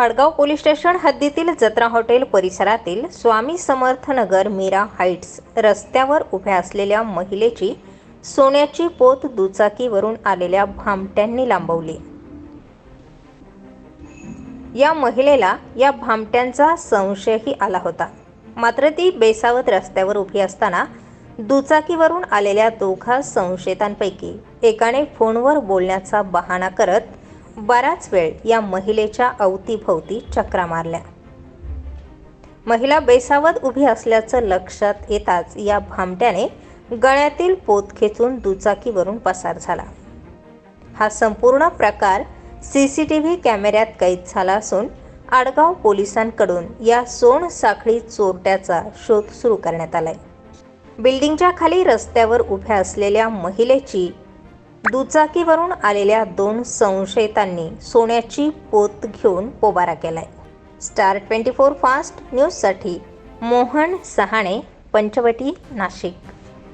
हडगाव police station हद्दीतील जत्रा hotel परिसरातील स्वामी समर्थ नगर मीरा हाईट्स रस्त्यावर उभ्या असलेल्या महिलेची सोन्याची पोत दुचाकीवरून आलेल्या भामट्यांनी लांबवली. या महिलेला या भामट्यांचा संशयही आला होता. मात्र ती बेसावत रस्त्यावर उभी असताना दुचाकीवरून आलेल्या दोघा संशयितांपैकी एकाने फोनवर बोलण्याचा बहाणा करत बराच वेळ या महिलेच्या अवतीभवती चक्रा मारल्या. महिला बेसावत उभी असल्याचं लक्षात येताच या भामट्याने गळ्यातील पोत खेचून दुचाकीवरून पसार झाला. हा संपूर्ण प्रकार सी सी टी व्ही कॅमेऱ्यात कैद झाला असून आडगाव पोलिसांकडून या सोन साखळी चोरट्याचा शोध सुरू करण्यात आलाय. बिल्डिंगच्या खाली रस्त्यावर उभ्या असलेल्या महिलेची दुचाकीवरून आलेल्या दोन संशयितांनी सोन्याची पोत घेऊन पोबारा केलाय. स्टार ट्वेंटी फोर फास्ट न्यूजसाठी मोहन सहाणे पंचवटी नाशिक.